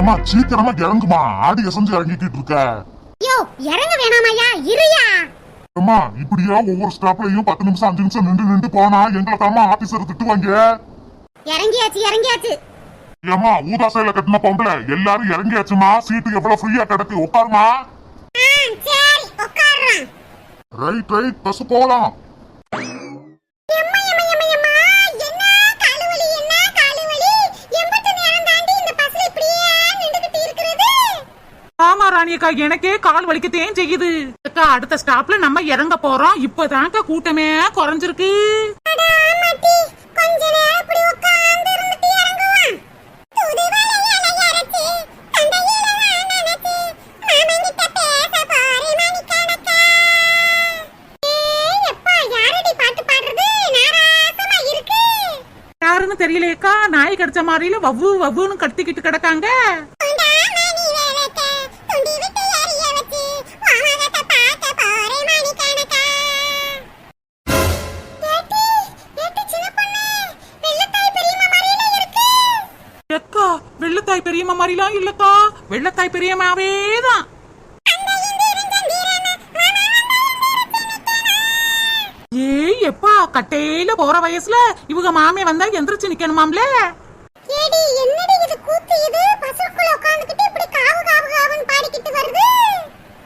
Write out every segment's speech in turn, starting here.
அம்மா சீக்கிரமா இறங்குமா? ஆடி அசைஞ்சு இறங்கிக்கிட்டு இருக்க. யோ இறங்க வேணாமாயா இருயா? அம்மா இப்படியா ஒவ்வொரு ஸ்டாப்லயும் பத்து நிமிஷம் அஞ்சு நிமிஷம் நின்று நின்று போனா எங்களை தாமா ஆபீசர் திட்டுவாங்க. இறங்கியாச்சு இறங்கியாச்சு. ஏமா ஊதா சேல கட்டின பொம்பளை எல்லாரும் இறங்கியாச்சுமா சீட்டு எவ்வளவு ஃப்ரீயா கிடக்கு உட்காருமா ரைட் ரைட் பஸ் போலாம். ஆமா ராணியக்கா எனக்கே கால் வலிக்கத்தேன் செய்யுது. அக்கா அடுத்த ஸ்டாப்ல நம்ம இறங்க போறோம். இப்பதான்க்கா கூட்டமே குறைஞ்சிருக்கு. யாருன்னு தெரியலையேக்கா? நாய் கடிச்ச மாதிரில வவ்வு வவ்வுன்னு கத்திக்கிட்டு கிடக்காங்க. மாதிரிலாம் இல்லக்கா வெள்ளத்தாய் பெரியம்மாவே தான். ஏய் எப்பா கட்டையில போற வயசுல இவங்க மாமே வந்தா எந்திரிச்சு நிக்கணுமாம்ல ஏடி, என்னடி இது கூத்து இது? பஸ்ஸுக்குள்ள உட்கார்ந்துகிட்டு இப்படி காவு காவு காவுன்னு பாடிக்கிட்டு வருது.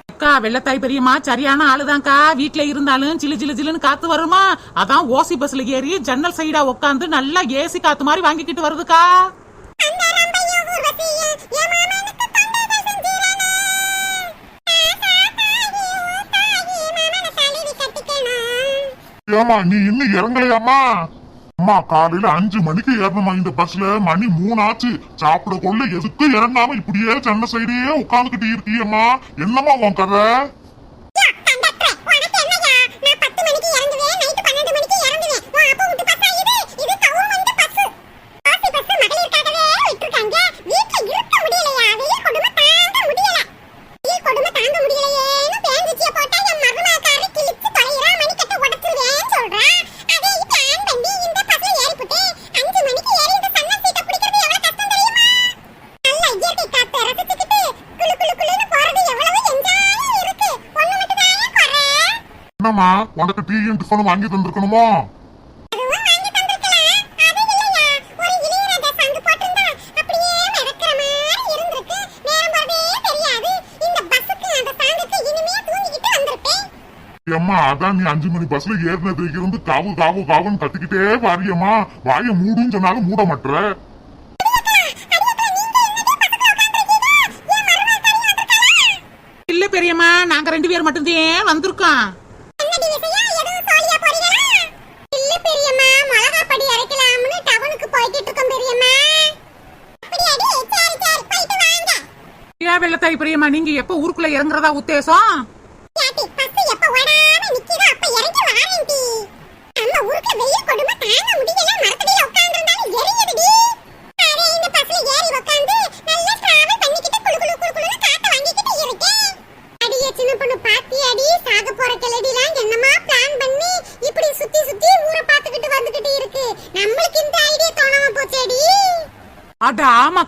அக்கா வெள்ளத்தாய் பெரியம்மா சரியான ஆளுதான்க்கா வீட்ல இருந்தாலும் சிலு சிலு சிலுன்னு காத்து வருமா அதான் ஓசி பஸ்ல ஏறி ஜன்னல் சைடா உட்காந்து நல்லா ஏசி காத்து மாதிரி வாங்கிக்கிட்டு வருதுக்கா ஏமா நீ இன்னும் இறங்கலையாம்மா? அம்மா காலையில அஞ்சு மணிக்கு ஏறணுமா இந்த பஸ்ல மணி மூணு ஆச்சு சாப்பிட கொள்ள எதுக்கு இறங்காம இப்படியே சென்னை சைடே உட்காந்துக்கிட்டு இருக்கியம்மா. என்னம்மா உன் கதை? அந்த songக்கு இனிமையா தூங்கிக்கிட்டு வந்திருப்பேன். ஏம்மா அதான் நீ அஞ்சு மணி பஸ்ல ஏறினது இருந்து காவு காவு காவுன்னு கத்திக்கிட்டே வாரியம்மா. வாய மூடுன்னு சொன்னாலும் மூட மாட்டுற இல்ல பெரியம்மா நாங்க ரெண்டு பேர் மட்டும்தான் வந்திருக்கோம். ஏன் வெள்ளத்தாய் பெரியம்மா. நீங்க எப்ப ஊருக்குள்ள இறங்குறதா உத்தேசம்?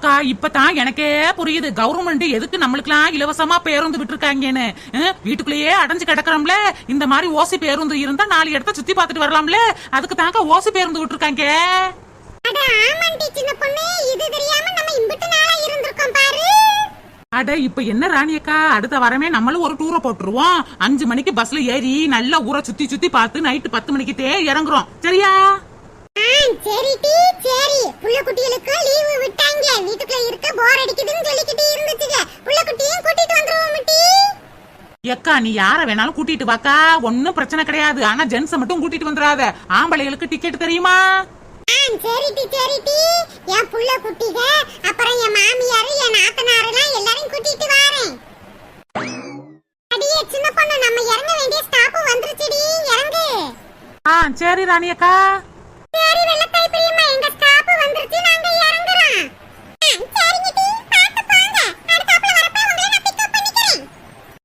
ஆமாக்கா இப்பதான் எனக்கே புரியுது. கவர்மெண்ட் எதுக்கு நம்மளுக்கெல்லாம் இலவசமா பேருந்து விட்டுருக்காங்கன்னு? வீட்டுக்குள்ளேயே அடைஞ்சு கிடக்குறோம்ல. இந்த மாதிரி ஓசி பேருந்து இருந்தா நாலு இடத்த சுத்தி பார்த்துட்டு வரலாம்ல. அதுக்கு தாங்க ஓசி பேருந்து விட்டுருக்காங்க. அட இப்ப என்ன ராணியக்கா அடுத்த வாரமே நம்மளும் ஒரு டூரை போட்டுருவோம். அஞ்சு மணிக்கு பஸ்ல ஏறி நல்லா ஊரை சுத்தி சுத்தி பார்த்து நைட்டு பத்து மணிக்கு தே இறங்குறோம். சரியா? சரி டி சரி. புள்ள குட்டிகளுக்கு லீவு விட்டாங்க. வீட்டுக்குள்ள இருக்க போர் அடிக்குதுன்னு சொல்லிக்கிட்டு இருந்துச்சுங்க. புள்ள குட்டியும் கூட்டிட்டு வந்துருவோம் டி எக்கா நீ யார வேணாலும் கூட்டிட்டு வாக்கா. ஒன்னும் பிரச்சனை கிடையாது. ஆனா ஜென்ஸ மட்டும் கூட்டிட்டு வந்துடாத. ஆம்பளைகளுக்கு டிக்கெட் தெரியுமா? சரி டி சரி டி. என் புள்ள குட்டிக அப்புறம் என் மாமியார் என் நாத்தனார் எல்லாம் எல்லாரையும் கூட்டிட்டு வரேன். அடியே சின்ன பொண்ணு நம்ம இறங்க வேண்டிய ஸ்டாப் வந்துருச்சுடி. இறங்கு. ஆ சரி ராணியக்கா.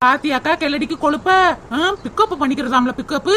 பாத்தியாக்கா கெல்லடிக்கு கொழுப்ப பிக்கப் பண்ணிக்கிறதாம்ல பிக்கப்பு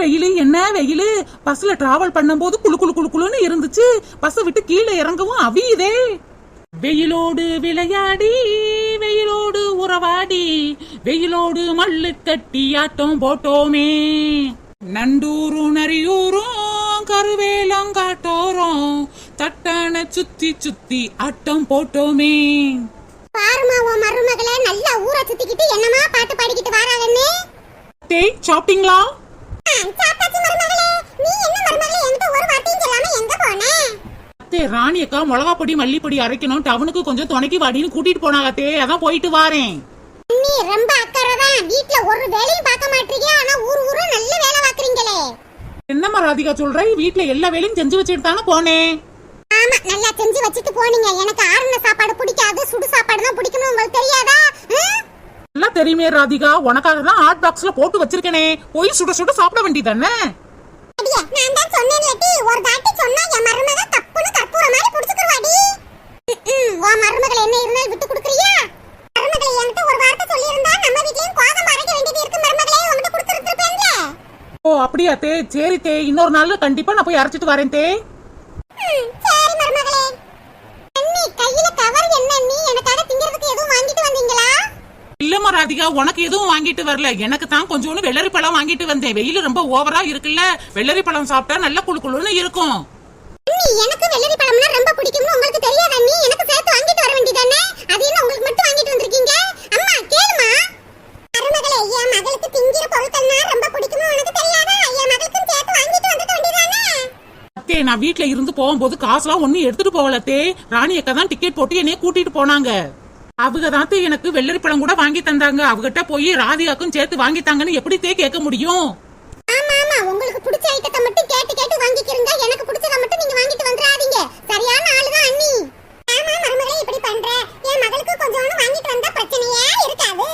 வெயிலு என்ன வெயிலு? பஸ்ல டிராவல் பண்ணும்போது குளு குளு குளு குளுன்னு இருந்துச்சு. பஸ் விட்டு கீழே இறங்கவும் அவியுதே. வெயிலோடு விளையாடி வெயிலோடு உறவாடி வெயிலோடு மல்லு கட்டி ஆட்டம் போட்டோமே. நண்டூரும் நரியூரும் கருவேலங்காட்டோரும் தட்டான சுத்தி சுத்தி ஆட்டம் போட்டோமே. பாருமா உன் மருமகளே நல்லா ஊற சுத்திக்கிட்டு என்னமா பாட்டு பாடிக்கிட்டு வராங்கன்னு? டேய் சாப்பிட்டீங்களா? ஆ, சாப்பிட்டாச்சு மருமகளே நீ என்ன மருமகளே என்கிட்ட ஒரு வார்த்தையும் சொல்லாம எங்க போன? அத்தே ராணி அக்கா மிளகா பொடி மல்லிப்பொடி அரைக்கணும். டவுனுக்கு கொஞ்சம் துணைக்கு வாடின்னு கூட்டிட்டு போனாங்க அத்தே. அதான் போயிட்டு வாரேன். நீ ரொம்ப அக்கறை தான் வீட்ல ஒரு வேலையும் பார்க்க மாட்டீங்க. ஆனா ஊர் ஊரு நல்ல வேலை பார்க்கறீங்களே. என்னம்மா ராதிகா சொல்ற? வீட்ல எல்லா வேலையும் செஞ்சு வச்சுட்டு தானே போனேன் ஆமா நல்லா செஞ்சு வச்சுட்டு போனீங்க. எனக்கு ஆறுன சாப்பாடு பிடிக்காது. சுடு சாப்பாடு தான் பிடிக்கும்னு உங்களுக்கு தெரியாதா? நல்லா தெரியுமே ராதிகா. உனக்காக தான் ஹாட் பாக்ஸ்ல போட்டு வச்சிருக்கனே. போய் சுட சுட சாப்பிட வேண்டியதானே? நான் தான் சொன்னேன்லடி. ஒரு தாட்டி சொன்னா என் மருமக தப்புன்னு கற்பூர மாதிரி புடிச்சுக்குவாடி உன் மருமகளை என்ன இருந்தாலும் விட்டு கொடுக்குறியா? மருமகளை என்கிட்ட ஒரு வார்த்தை சொல்லியிருந்தா நம்ம வீட்லயும் கோதம் அரைக்க வேண்டியது இருக்கு மருமகளே. உங்ககிட்ட கொடுத்துருப்பேன்ல ஓ அப்படியா தே. சரி தே. இன்னொரு நாள் கண்டிப்பா நான் போய் அரைச்சிட்டு வரேன் தே. சரி மருமகளே. கையில கவர் என்ன அண்ணி எனக்காக திங்கிறதுக்கு எதுவும் வாங்கிட்டு வந்தீங்களா இல்லம்மா ராதிகா உனக்கு எதுவும் வாங்கிட்டு வரல. எனக்கு தான் கொஞ்சோண்டு வெள்ளரி பழம் வாங்கிட்டு வந்தேன். வெயில் ரொம்ப ஓவரா இருக்குல்ல. வெள்ளரி பழம் சாப்பிட்டா நல்ல குளு குளுன்னு இருக்கும். எனக்கு வெள்ளரி பழம்னா ரொம்ப பிடிக்கும்னு உங்களுக்கு தெரியாதா அண்ணி. எனக்கு சேர்த்து வாங்கிட்டு வர வேண்டியதானே? அது என்ன உங்களுக்கு மட்டும் வாங்கிட்டு வந்திருக்கீங்க? அம்மா கேளுமா. மருமகளே என் மகளுக்கு திங்கிற பொருட்கள்னா ரொம்ப பிடிக்கும்னு உனக்கு தெரியாதா? என் மகளுக்கும் சேர்த்து வாங்கிட்டு வந்துட வேண்டியதானே? அத்தே நான் வீட்ல இருந்து போகும்போது காசுலாம் ஒண்ணும் எடுத்துட்டு போகல தே ராணி அக்கா தான் டிக்கெட் போட்டு என்னைய கூட்டிட்டு போனாங்க. அவங்க தான் எனக்கு வெள்ளரி பழம் கூட வாங்கி தந்தாங்க. அவகிட்ட போய் ராதிகாக்கும் சேர்த்து வாங்கி தாங்கன்னு எப்படி தே கேட்க முடியும்? ஆமா ஆமா. உங்களுக்கு பிடிச்ச ஐட்டத்தை மட்டும் கேட்டு கேட்டு வாங்கிக்கிறீங்க எனக்கு பிடிச்சத மட்டும் நீங்க வாங்கிட்டு வந்துடாதீங்க. சரியான ஆளுதான் அண்ணி. ஆமா மருமகளே இப்படி பண்ற? என் மகளுக்கு கொஞ்சோண்டு வாங்கிட்டு வந்தா பிரச்சனையே இருக்காது.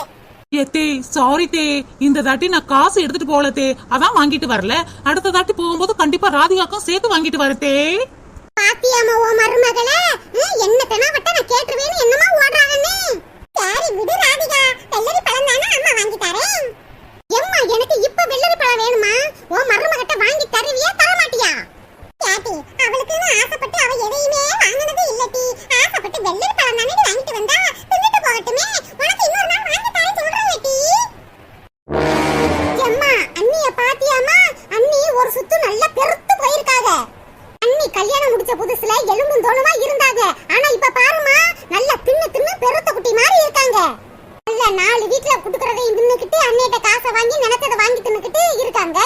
ஏ தே சாரி தே. இந்த தாட்டி நான் காசு எடுத்துட்டு போகல தே. அதான் வாங்கிட்டு வரல. அடுத்த தாட்டி போகும்போது கண்டிப்பா ராதிகாக்கும் சேர்த்து வாங்கிட்டு வரத்தே. பாத்தியாமா ஓ மருமகளே. என்ன தெனாவட்ட நான் கேட்டுருவேன்னு என்னமா ஓடுறாங்கன்னு? சரி விடு ராதிகா. வெள்ளரி பழம் தானே அம்மா வாங்கி தரேன். எம்மா எனக்கு இப்ப வெள்ளரி பழம் வேணுமா? ஓ மருமகிட்ட வாங்கி தருவியா தர மாட்டியா கேட்டி அவளுக்குன்னு ஆசைப்பட்டு அவ எதையுமே வாங்கினது இல்லட்டி ஆசைப்பட்டு வெள்ளரி பழம் தானே வாங்கிட்டு வந்தா. தின்னுட்டு போகட்டுமே. உனக்கு இன்னொரு நாள் வாங்கி தரேன் சொல்றேன் லட்டி எம்மா அண்ணிய பாத்தியாமா அண்ணி ஒரு சுத்து நல்லா பெருத்து போயிருக்காங்க அண்ணி கல்யாணம் முடிச்ச புதுசுல எலும்பும் தோணுமா இருந்தாங்க. ஆனா இப்ப பாருமா நல்ல தின்னு தின்னு பெருத்த குட்டி மாதிரி இருக்காங்க. நல்ல நாலு வீட்டுல குடுக்கறதையும் தின்னுக்கிட்டு அண்ணிட்ட காசை வாங்கி நினைச்சதை வாங்கி தின்னுக்கிட்டு இருக்காங்க.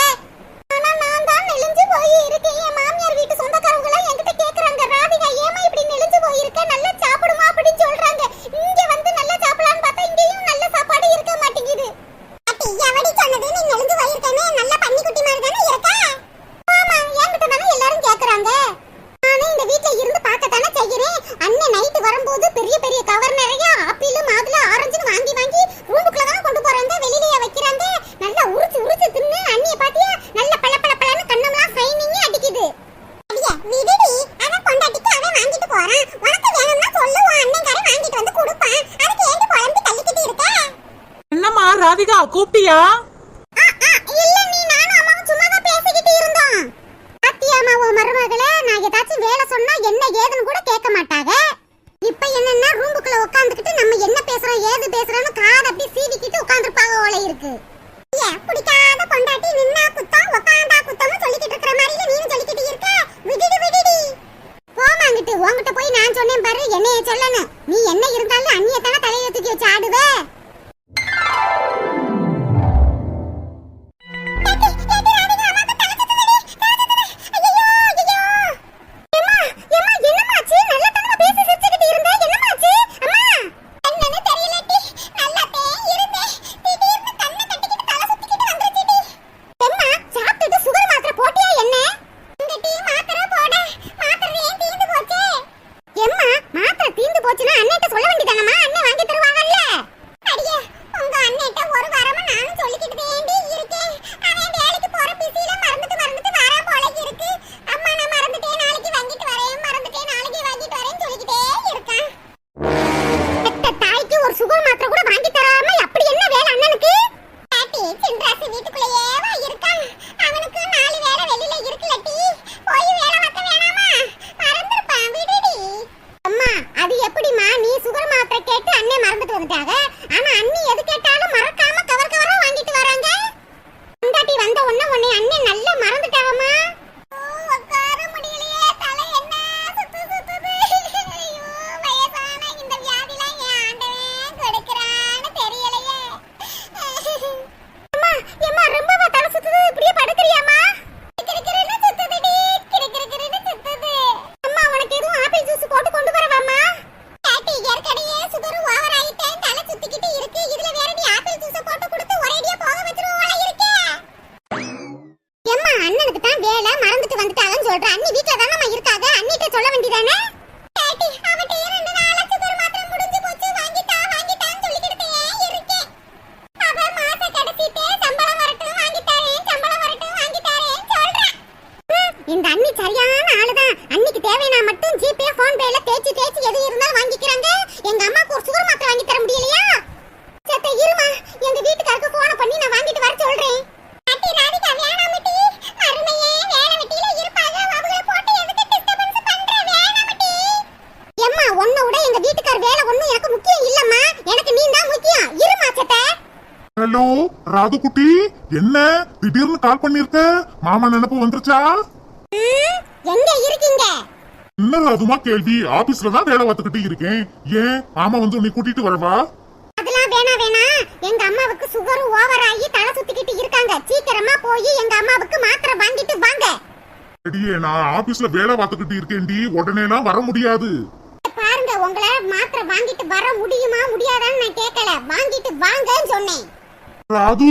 ராதிகா கூப்பிட்டியா ஆ, என்ன? திடீர்னு கால் பண்ணிருக்க? மாமா நினைப்பு வந்துருச்சா? எங்க இருக்கீங்க? என்ன ராதுமா கேள்வி? ஆபீஸ்ல தான் வேலை பார்த்துக்கிட்டு இருக்கேன். ஏன்? மாமா வந்து உன்னை கூட்டிட்டு வரவா? அதெல்லாம் வேணா வேணா எங்க அம்மாவுக்கு சுகர் ஓவர் ஆகி தலை சுத்திக்கிட்டு இருக்காங்க. சீக்கிரமா போய் எங்க அம்மாவுக்கு மாத்திரை வாங்கிட்டு வாங்க. அடியே நான் ஆபீஸ்ல வேலை பார்த்துக்கிட்டு இருக்கேன்டி. உடனே எல்லாம் வர முடியாது. பாருங்க உங்களை மாத்திரை வாங்கிட்டு வர முடியுமா முடியாதான்னு நான் கேட்கல வாங்கிட்டு வாங்கன்னு சொன்னேன். ராது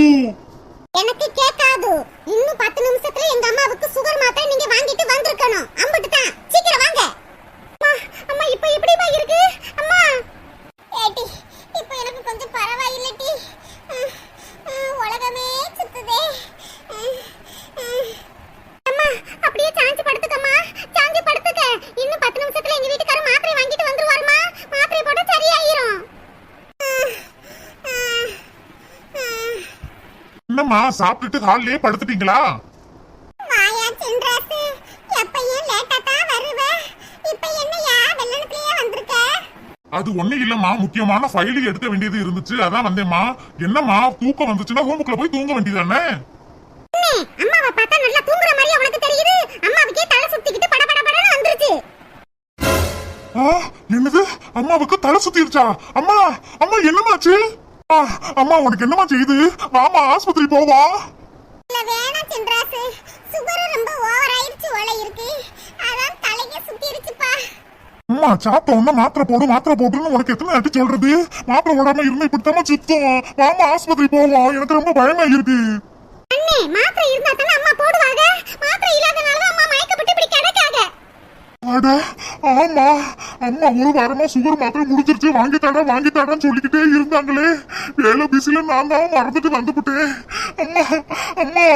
எனக்கு கேட்காது இன்னும் பத்து நிமிஷத்துல எங்க அம்மாவுக்கு சுகர் மாத்திரை நீங்க வாங்கிட்டு வந்திருக்கணும். அம்பிட்டு தான். சீக்கிரம் வாங்க. அம்மா அம்மா இப்போ எப்படிமா இருக்கு? அம்மா. ஏடி இப்போ எனக்கு கொஞ்சம் பரவாயில்லட்டி அஹ், உலகமே சுத்துதே. அம்மா அப்படியே சாஞ்சு படுத்துக்கம்மா. சாஞ்சு படுத்துக்க. இன்னும் பத்து நிமிஷத்துல எங்க வீட்டுக்காரர் மாத்திரை வாங்கிட்டு வந்துருவாருமா மாத்திரை போட்டு சரியாயிரும். என்னம்மா சாப்பிட்டுட்டு ஹால்லயே படுத்துட்டீங்களா? அது ஒண்ணு இல்லம்மா முக்கியமான ஃபைல் எடுக்க வேண்டியது இருந்துச்சு. அதான் வந்தேம்மா. என்னம்மா தூக்கம் வந்துச்சுன்னா ரூமுக்குள்ள போய் தூங்க வேண்டியதானே அம்மாவை பார்த்தா நல்லா தூங்குற மாதிரி உனக்கு தெரியுது? அம்மாவுக்கே தலை சுத்திக்கிட்டு பட பட படன்னு வந்துருச்சு. என்னது? அம்மாவுக்கு தலை சுத்திருச்சா? அம்மா அம்மா என்னமாச்சு அம்மா உனக்கு என்னமா செய்யுது வாமா ஆஸ்பத்திரி போவோம் இல்ல வேணாம் சின்ராசு சுகர் ரொம்ப ஓவர் ஆயிருச்சு போல இருக்கு. அதான் தலைக்கு சுத்திருச்சுப்பா அம்மா சாப்பிட்ட உடனே மாத்திரை போடு மாத்திரை போட்டுன்னு உனக்கு எத்தனை வாட்டி சொல்றது? மாத்திரை போடாம இருந்தா இப்படித்தாம சுத்தம். வாமா ஆஸ்பத்திரி போவோம் எனக்கு ரொம்ப பயமா இருக்கு. அண்ணே மாத்திரை இருந்தா தானே அம்மா போடுவாங்க? மாத்திரை இல்லாதனால தான் அம்மா மயக்கப்பட்டு இப்படி கிடக்காங்க அட ஆமா. அம்மா ஒரு வாரமா சுகர் மாத்திரை முடிஞ்சிருச்சு. வாங்கி தட வாங்கி தடன்னு சொல்லிக்கிட்டே இருந்தாங்களே. வேலை பிஸில நான் தான் மறந்துட்டு வந்துவிட்டேன் அம்மா அம்மா.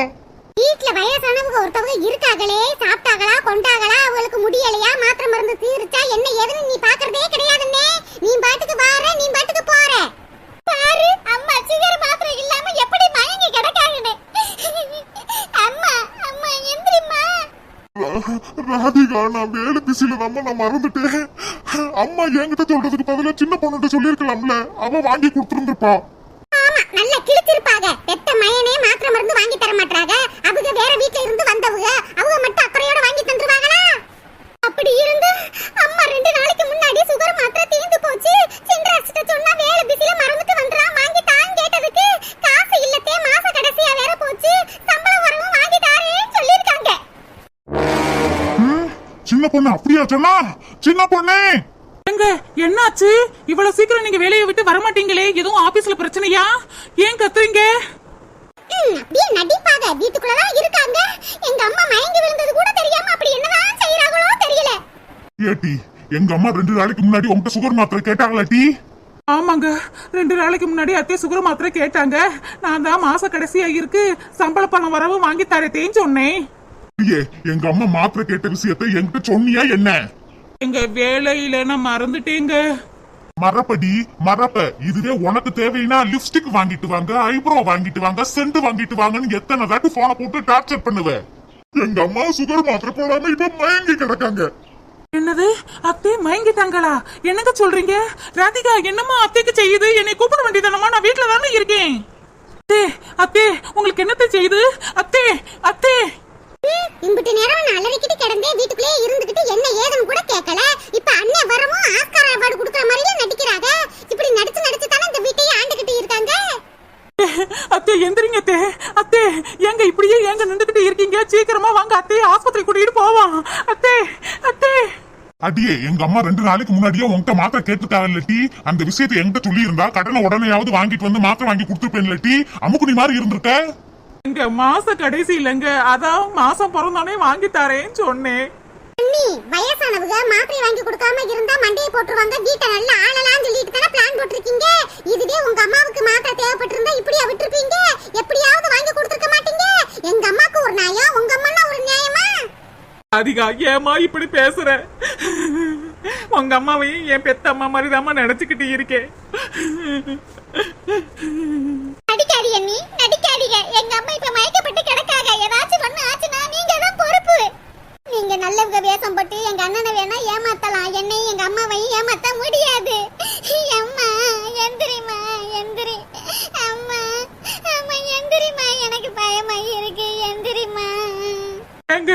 வீட்ல வயசானவங்க ஒருத்தவங்க இருக்காங்களே சாப்பிட்டாங்களா கொண்டாங்களா அவங்களுக்கு முடியலையா மாத்திரை மருந்து தீர்ச்சா என்ன ஏதுன்னு நீ பாக்குறதே கிடையாதுன்னே நீ பாட்டுக்கு வார நீ பாட்டுக்கு போற. பாரு அம்மா சிகர் மாத்திரை இல்லாம எப்படி மயங்கி கிடக்காங்கன்னு அம்மா அம்மா எந்திரிம்மா. ராதிகா நான் வேலை பிசில தான் நான் மறந்துட்டேன். அம்மா என்கிட்ட சொல்றதுக்கு பதிலா சின்ன பொண்ணுகிட்ட சொல்லிருக்கலாம்ல அவ வாங்கி கொடுத்துருந்துருப்பா. நல்ல கிழிச்சிருப்பாங்க. பெத்த மயனே மாத்திரை மருந்து வாங்கி தர மாட்டாங்க அவங்க வேற வீட்ல இருந்து வந்தவங்க அவங்க மட்டும் அக்கறையோட வாங்கி தந்துருவாங்களா? அப்படி இருந்து அம்மா ரெண்டு நாளைக்கு பொண்ணு அப்படியா சொன்னா? சின்ன பொண்ணே! எங்க என்னாச்சு? இவ்வளவு சீக்கிரம் நீங்க வேலையை விட்டு வர மாட்டீங்களே எதுவும் ஆபீஸ்ல பிரச்சனையா? ஏன் கத்துறீங்க? ம், அப்படியே நடிப்பாங்க வீட்டுக்குள்ளதான் இருக்காங்க. எங்க அம்மா மயங்கி விழுந்தது கூட தெரியாம அப்படி என்னதான் செய்யறாங்களோ தெரியல. ஏட்டி எங்க அம்மா ரெண்டு நாளைக்கு முன்னாடி உங்ககிட்ட சுகர் மாத்திரை கேட்டாங்களாட்டி ஆமாங்க ரெண்டு நாளைக்கு முன்னாடி அத்தை சுகர் மாத்திரை கேட்டாங்க. நான் தான் மாச கடைசியா இருக்கு சம்பள பணம் வரவும் வாங்கி தரத்தேன்னு சொன்னேன். ஐயே எங்க அம்மா மாத்திரை கேட்ட விஷயத்தை என்கிட்ட சொன்னியா என்ன? எங்க வேலையில நான் மறந்துட்டேங்க. மரப்படி மரப்ப. இதுவே உனக்கு தேவைன்னா லிப்ஸ்டிக் வாங்கிட்டு வாங்க ஐப்ரோ வாங்கிட்டு வாங்க சென்ட் வாங்கிட்டு வாங்கன்னு எத்தனை தாட்டி போனை போட்டு டார்ச்சர் பண்ணுவ. எங்க அம்மா சுகர் மாத்திரை போடாம இப்ப மயங்கி கிடக்காங்க. என்னது? அத்தை மயங்கிட்டாங்களா? என்னங்க சொல்றீங்க? ராதிகா என்னம்மா அத்தைக்கு செய்யுது? என்னை கூப்பிட வேண்டியதானமா நான் வீட்டுல தானே இருக்கேன். அத்தே அத்தே உங்களுக்கு என்னத்தை செய்யுது? அத்தே அத்தே. இம்புட்டு நேரம் நான் அலறிக்கிட்டு கிடந்தேன் வீட்டுக்குள்ளே இருந்துகிட்டு என்ன ஏதுன்னு கூட கேட்கல. இப்ப அண்ணன் வரவும் ஆஸ்கார் அவார்டு கொடுக்குற மாதிரியே நடிக்கிறாங்க. இப்படி நடிச்சு நடிச்சு தானே இந்த வீட்டையே ஆண்டுகிட்டு இருக்காங்க? அத்தே எந்திரிங்க அத்தே. அத்தே ஏங்க இப்படியே ஏங்க நின்றுகிட்டு இருக்கீங்க? சீக்கிரமா வாங்க அத்தையை ஆஸ்பத்திரி கூட்டிட்டு போவோம். அத்தே அத்தே. அடியே எங்க அம்மா ரெண்டு நாளைக்கு முன்னாடியே உன்கிட்ட மாத்திரை கேட்டுருக்காங்க இல்லட்டி அந்த விஷயத்தை என்கிட்ட சொல்லி இருந்தா கடனை உடனேயாவது வாங்கிட்டு வந்து மாத்திரை வாங்கி கொடுத்துருப்பேன் இல்லட்டி அமுக்குனி மாதிரி இருந்திருக்க? இங்க மாச கடைசி இல்லைங்க. அதான் மாசம் பிறந்தோடனே வாங்கி தரேன்னு சொன்னேன். அண்ணி வயசானவங்க மாத்திரை வாங்கி கொடுக்காம இருந்தா மண்டையை போட்டுருவாங்க வீட்டை நல்லா ஆளலாம்னு சொல்லிட்டு தானே பிளான் போட்டிருக்கீங்க? இதுவே உங்க அம்மாவுக்கு மாத்திரை தேவைப்பட்டிருந்தா இப்படியா விட்டுருப்பீங்க? எப்படியாவது வாங்கி கொடுத்துருக்க மாட்டீங்க? எங்க அம்மாக்கு ஒரு நியாயம் உங்க அம்மானா ஒரு நியாயமா? அதிகா ஏமா இப்படி பேசுற? உங்க அம்மாவையும் என் பெத்த அம்மா மாதிரி தாம்மா நினைச்சுக்கிட்டு இருக்கேன் நடிக்காதீங்க அண்ணி நடிக்காதீங்க. எங்க அம்மா இப்ப மயக்கப்பட்டு கிடக்காக ஏதாச்சும் ஒண்ணு ஆச்சுன்னா நீங்க தான் பொறுப்பு. நீங்க நல்லவங்க வேஷம் போட்டு எங்க அண்ணனை வேணா ஏமாத்தலாம். என்னையும் எங்க அம்மாவையும் ஏமாத்த முடியாது. அம்மா எந்திரிமா எந்திரி. அம்மா எங்க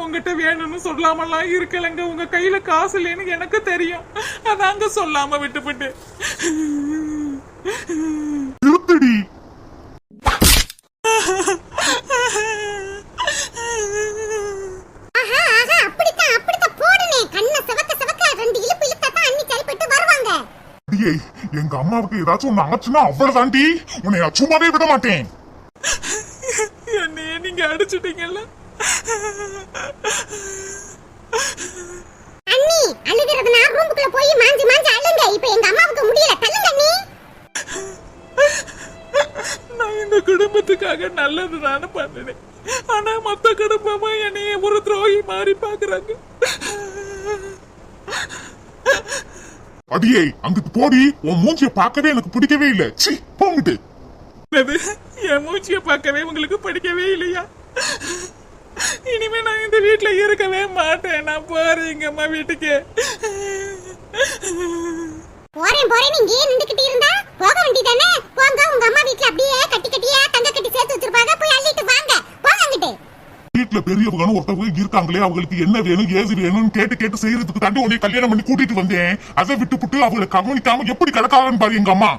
உங்ககிட்ட வேணும்னு சொல்லாமலாம் இருக்கலங்க. உங்க கையில காசு இல்லைன்னு எனக்கு தெரியும். அதாங்க சொல்லாம விட்டுவிட்டு நிறுத்தடி. ஆஹா ஆஹா அப்படித்தான் அப்படித்தான் போடுனே. கண்ணை சிவக்க சிவக்க ரெண்டு இழுப்பு இழுத்தா தான் அண்ணி சரிப்பட்டு வருவாங்க. அடியே எங்க அம்மாவுக்கு ஏதாச்சும் ஒண்ணு ஆச்சுன்னா அவ்வளவுதாண்டி உன்னை சும்மாவே விட மாட்டேன். என்னையே நீங்க அடிச்சிட்டீங்கல்ல. அண்ணி அழுகிறதுனா ரூமுக்குள்ள போய் மாஞ்சி மாஞ்சி அழுங்க. இப்ப எங்க அம்மாவுக்கு முடியல. தள்ளுங்க அண்ணி. நான் இந்த குடும்பத்துக்காக நல்லது தானே பண்ணினேன். ஆனா மத்த குடும்பமா என்னைய ஒரு துரோகி மாதிரி பாக்குறாங்க. அடியே அங்கிட்டு போடி. உன் மூஞ்சிய பார்க்கவே எனக்கு பிடிக்கவே இல்ல. சி போங்கிட்டு. என் மூச்சிய பார்க்கவே உங்களுக்கு பிடிக்கவே இல்லையா? இனிமே நான் இந்த வீட்ல இருக்கவே மாட்டேன். நான் போறேன் எங்க அம்மா வீட்டுக்கு. போறேன் போறேன். இங்கேயே நின்னுக்கிட்டு இருந்தா? போக வேண்டியதானே? போங்க உங்க அம்மா வீட்ல அப்படியே கட்டி கட்டியா தங்க கட்டி சேர்த்து வச்சிருப்பாங்க. போய் அள்ளிட்டு வாங்க. போங்க அங்கிட்டு. வீட்டுல பெரியவங்கன்னு ஒருத்தவங்க இருக்காங்களே அவங்களுக்கு என்ன வேணும் ஏது வேணும்னு கேட்டு கேட்டு செய்யறதுக்கு தாண்டி உன்னை கல்யாணம் பண்ணி கூட்டிட்டு வந்தேன். அதை விட்டுப்புட்டு அவங்களை கவனிக்காம எப்படி கிடக்காங்கன்னு பாரு எங்க அம்மா.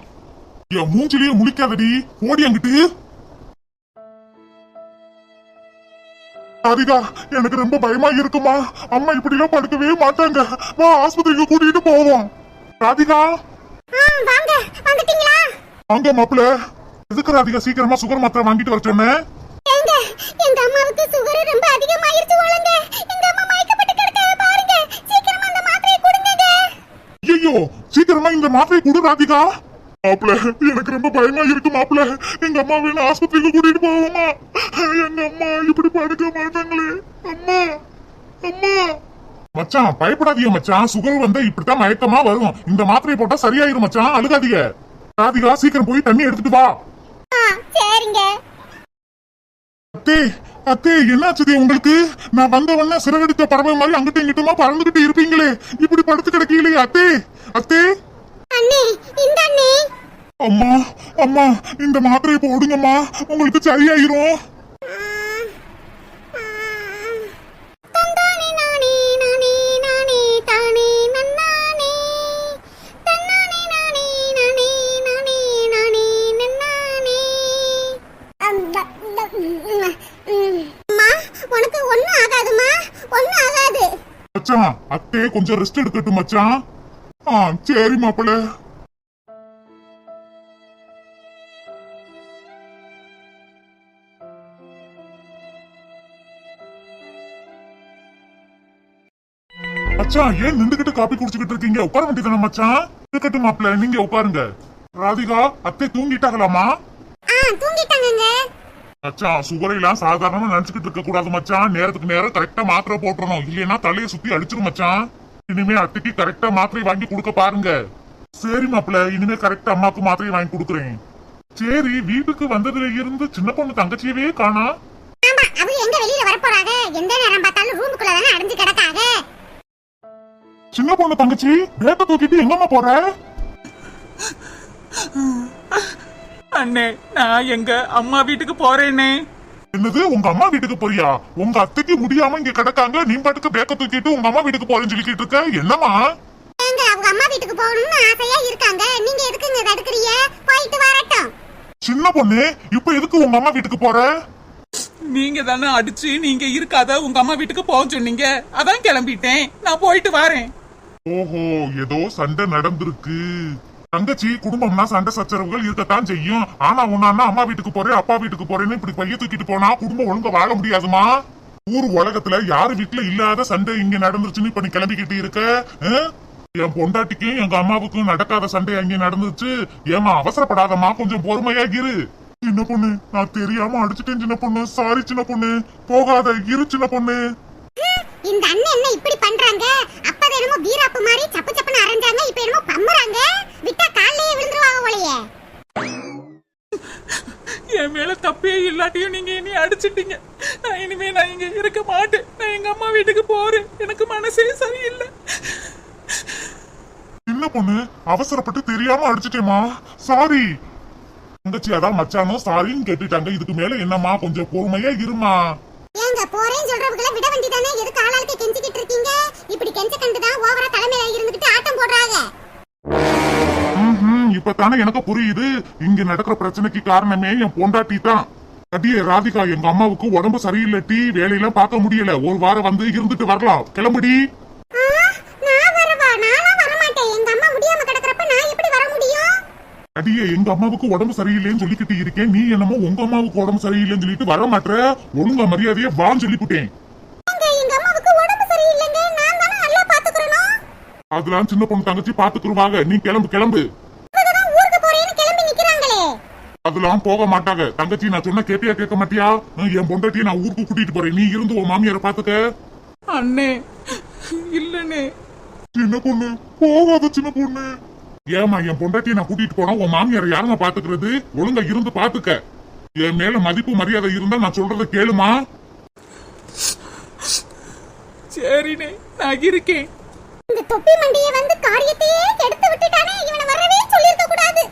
என் மூஞ்சிலேயே முழிக்காதடி. ஓடி அங்கிட்டு. ராதிகா எனக்கு ரொம்ப பயமா இருக்குமா? அம்மா இப்படி எல்லாம் படுக்கவே மாட்டாங்க. வா ஆஸ்பத்திரிக்கு கூட்டிட்டு போவோம். ராதிகா? வாங்க. வந்துட்டீங்களா? அங்க மாப்பிள எதுக்கு ராதிகா சீக்கிரமா சுகர் மாத்திரை வாங்கிட்டு வர சொன்னேன் ஏங்க எங்க அம்மாவுக்கு சுகர் ரொம்ப அதிகமாயிருச்சு போலங்க. எங்க அம்மா மயக்கப்பட்டு கிடக்காக பாருங்க. சீக்கிரமா அந்த மாத்திரையை கொடுங்க ஐயோ சீக்கிரமா இந்த மாத்திரை கொடு ராதிகா. மாப்பிள எனக்கு ரொம்ப பயமா இருக்கு மாப்பிள எங்க அம்மா வேணும் ஆஸ்பத்திரிக்கு கூட்டிட்டு போவோமா? எங்க அம்மா இப்படி படுக்க மாட்டாங்களே? அம்மா அம்மா. மச்சான் பயப்படாதீங்க மச்சான். சுகர் வந்தா இப்படித்தான் மயக்கமா வரும். இந்த மாத்திரை போட்டா சரியாயிரும் மச்சான். அழுகாதீங்க. ராதிகா சீக்கிரம் போய் தண்ணி எடுத்துட்டு வா. சரிங்க. அத்தே அத்தே என்னாச்சுது உங்களுக்கு? நான் வந்த உடனே சிறகடித்த பறவை மாதிரி அங்கிட்ட இங்கிட்டுமா பறந்துகிட்டு இருப்பீங்களே. இப்படி படுத்து கிடக்கீங்களே அத்தே அத்தே. அண்ணே இந்த அண்ணே. அம்மா அம்மா இந்த மாத்திரையை போடுங்கம்மா. உங்களுக்கு சரியாயிரும். மச்சான். அத்தே கொஞ்சம் ரெஸ்ட் எடுக்கட்டும் மச்சான். ஆ சரி மாப்பிள மச்சான் ஏன் நின்றுகிட்டு காப்பி குடிச்சுக்கிட்டு இருக்கீங்க? உட்கார வேண்டியதானே மச்சான்? இருக்கட்டும் மாப்பிள்ள நீங்க உட்காருங்க. ராதிகா அத்தை தூங்கிட்டாங்களாமா தூங்கிட்டாங்க மச்சான் சுகரையெல்லாம் சாதாரணமா நினைச்சுக்கிட்டு இருக்க கூடாது மச்சான் நேரத்துக்கு நேரம் கரெக்டா மாத்திரை போட்டுறணும். இல்லைன்னா தலையை சுத்தி அடிச்சிரும் மச்சான் இனிமே அத்தைக்கு கரெக்டா மாத்திரை வாங்கி கொடுக்க பாருங்க. சரி மாப்பிள இனிமே கரெக்டா அம்மாக்கு மாத்திரை வாங்கி கொடுக்குறேன். சரி வீட்டுக்கு வந்ததுல இருந்து சின்ன பொண்ணு தங்கச்சியவே காணா. அவங்க எங்க வெளியில வரப்போறாங்க? எந்த நேரம் பார்த்தாலும் ரூமுக்குள்ள தானே அடைஞ்சு கிடக்காக சின்ன பொண்ணு தங்கச்சி பேக்க தூக்கிட்டு எங்கம்மா போற? அண்ணே நான் எங்க அம்மா வீட்டுக்கு போறேனே. என்னது உங்க அம்மா வீட்டுக்கு போறியா? உங்க அத்தைக்கு முடியாம இங்க கிடக்காங்க நீ பாட்டுக்கு பேக்க தூக்கிட்டு உங்க அம்மா வீட்டுக்கு போறேன்னு சொல்லிக்கிட்டு இருக்க? என்னம்மா? எங்க அவங்க அம்மா வீட்டுக்கு போகணும்னு ஆசையா இருக்காங்க. நீங்க எதுக்குங்க தடுக்கிறீங்க போயிட்டு வரட்டும். சின்ன பொண்ணு இப்ப எதுக்கு உங்க அம்மா வீட்டுக்கு போற? நீங்க தானே அடிச்சு நீங்க இருக்காத உங்க அம்மா வீட்டுக்கு போக சொன்னீங்க. அதான் கிளம்பிட்டேன். நான் போயிட்டு வரேன். ஓஹோ ஏதோ சண்டை நடந்திருக்கு. தங்கச்சி குடும்பம்னா சண்டை சச்சரவுகள் இருக்கத்தான் செய்யும். ஆனா உன்னா அம்மா வீட்டுக்கு போறேன் அப்பா வீட்டுக்கு போறேன்னு இப்படி பைய தூக்கிட்டு போனா குடும்பம் ஒழுங்கா வாழ முடியாதுமா? ஊர் உலகத்துல யாரு வீட்டுல இல்லாத சண்டை இங்க நடந்துருச்சுன்னு இப்ப நீ கிளம்பிக்கிட்டு இருக்க? என் பொண்டாட்டிக்கும் எங்க அம்மாவுக்கும் நடக்காத சண்டை அங்கே நடந்துச்சு ஏமா அவசரப்படாதம்மா கொஞ்சம் பொறுமையா இரு. சின்ன பொண்ணு நான் தெரியாம அடிச்சிட்டேன் சின்ன பொண்ணு. சாரி சின்ன பொண்ணு. போகாத இரு சின்ன பொண்ணு. இந்த அண்ணன் என்ன இப்படி பண்றாங்க? அப்பதான் என்னமோ வீராப்பு மாதிரி சப்பு சப்புன்னு அரைஞ்சாங்க இப்ப என்னமோ பம்புறாங்க விட்டா காலையே விழுந்துருவாங்க போலயே. என் மேல தப்பே இல்லாட்டியும் நீங்க என்னை அடிச்சிட்டீங்க. நான் இனிமே நான் இங்க இருக்க மாட்டேன். நான் எங்க அம்மா வீட்டுக்கு போறேன். எனக்கு மனசே சரியில்லை. சின்ன பொண்ணு அவசரப்பட்டு தெரியாம அடிச்சிட்டேமா சாரி தங்கச்சி அதான் மச்சானும் சாரின்னு கேட்டுட்டாங்க. இதுக்கு மேல என்னம்மா? கொஞ்சம் பொறுமையா இருமா ஏங்க போறேன்னு சொல்றவங்கள விட வேண்டியதானே? எதுக்கு ஆளாளுக்கு கெஞ்சிக்கிட்டு இருக்கீங்க? இப்படி கெஞ்ச கண்டுதான் ஓவரா தலைமையில இருந்துகிட்டு ஆட்டம் போடுறாங்க. இப்பதானே எனக்கு புரியுது. இங்க நடக்கிற பிரச்சனைக்கு காரணமே என் பொண்டாட்டி தான். அடியே ராதிகா எங்க அம்மாவுக்கு உடம்பு சரியில்லை டீ வேலையெல்லாம் பார்க்க முடியல. ஒரு வாரம் வந்து இருந்துட்டு வரலாம். கிளம்புடி. அடியே எங்க அம்மாவுக்கு உடம்பு சரியில்லைன்னு சொல்லிக்கிட்டு இருக்கேன். நீ என்னமோ உங்க அம்மாவுக்கு உடம்பு சரியில்லைன்னு சொல்லிட்டு வர மாட்ற ஒழுங்கா மரியாதையா வான்னு சொல்லிவிட்டேன் அதெல்லாம் சின்ன பொண்ணு தங்கச்சி பாத்துக்குருவாங்க. நீ கிளம்பு கிளம்பு இவங்கதான் ஊருக்கு போறேன்னு கிளம்பி நிக்கிறாங்களே அதெல்லாம் போக மாட்டாங்க. தங்கச்சி நான் சொன்ன கேட்டியா கேட்க மாட்டியா? நான் என் பொண்டாட்டியை நான் ஊருக்கு கூட்டிட்டு போறேன். நீ இருந்து உன் மாமியாரை பாத்துக்க அண்ணே இல்லனே சின்ன பொண்ணு போகாத சின்ன பொண்ணு. ஏமா என் பொண்டாட்டியை நான் கூட்டிட்டு போனா உன் மாமியாரை யாருங்க பாத்துக்கிறது ஒழுங்கா இருந்து பாத்துக்க என் மேல மதிப்பு மரியாதை இருந்தா நான் சொல்றத கேளுமா? சரிண்ணே நான் இருக்கேன். இந்த தொப்பி மண்டிய வந்து காரியத்தையே கெடுத்து விட்டுட்டானே. இவனை வரவே சொல்லிருக்க கூடாது.